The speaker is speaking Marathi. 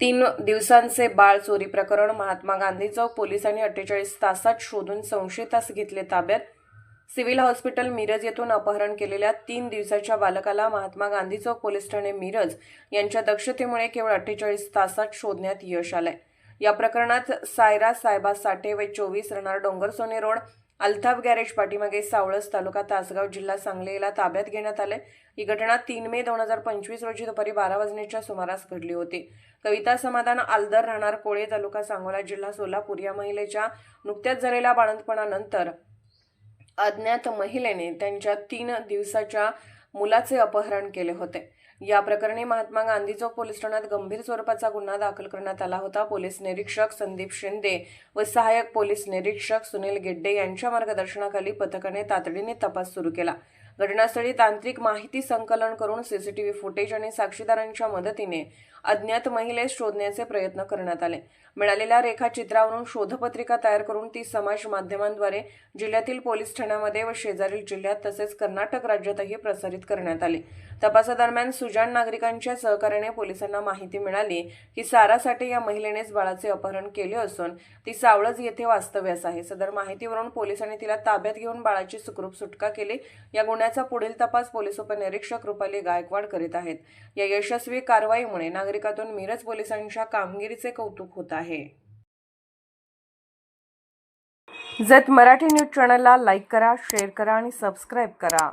तीन दिवसांचे बाळ चोरी प्रकरण महात्मा गांधी चौक पोलिसांनी अठ्ठेचाळीस तासात शोधून संशयितास घेतले ताब्यात. सिव्हिल हॉस्पिटल मिरज येथून अपहरण केलेल्या तीन दिवसाच्या बालकाला महात्मा गांधी चौक पोलीस ठाणे मिरज यांच्या दक्षतेमुळे केवळ अठ्ठेचाळीस तासात शोधण्यात यश आलंय. या प्रकरणात सायरा साहेबा साठे व चोवीस रणार डोंगरसोने रोड अल्ताफ गॅरेज पाठीमागे सावळस तालुका तासगाव जिल्हा सांगलीला ताब्यात घेण्यात आले. ही घटना तीन मे दोन हजार पंचवीस रोजी दुपारी बारा वाजण्याच्या सुमारास घडली होती. कविता समाधान आलदर राहणार कोळे तालुका सांगोला जिल्हा सोलापूर या महिलेच्या नुकत्याच झालेल्या बाळंतपणानंतर अज्ञात महिलेने त्यांच्या तीन दिवसाच्या मुलाचे अपहरण केले होते. या प्रकरणी महात्मा गांधी चौक पोलीस ठाण्यात गंभीर स्वरूपाचा गुन्हा दाखल करण्यात आला होता. पोलीस निरीक्षक संदीप शिंदे व सहाय्यक पोलीस निरीक्षक सुनील गिड्डे यांच्या मार्गदर्शनाखाली पथकाने तातडीने तपास सुरू केला. घटनास्थळी तांत्रिक माहिती संकलन करून सीसीटीव्ही फुटेज आणि साक्षीदारांच्या मदतीने अज्ञात महिलेस शोधण्याचे प्रयत्न करण्यात आले. मिळालेल्या रेखाचित्रावरून शोधपत्रिका तयार करून ती समाज माध्यमांद्वारे जिल्ह्यातील पोलीस ठाण्यामध्ये व शेजारील जिल्ह्यात तसेच कर्नाटक राज्यातही प्रसारित करण्यात आली. तपासादरम्यान सुजाण नागरिकांच्या सहकार्याने पोलिसांना माहिती मिळाली की सारा साठे या महिलेनेच बाळाचे अपहरण केले असून ती सावळज येथे वास्तव्यास आहे. सदर माहितीवरून पोलिसांनी तिला ताब्यात घेऊन बाळाची सुखरूप सुटका केली. या गुन्ह्याचा पुढील तपास पोलीस उपनिरीक्षक रुपाली गायकवाड करीत आहेत. या यशस्वी कारवाईमुळे नागरिकातून मिरज पोलिसांच्या कामगिरीचे कौतुक होत आहे. जत मराठी न्यूज चॅनलला लाईक करा शेअर करा आणि सबस्क्राईब करा.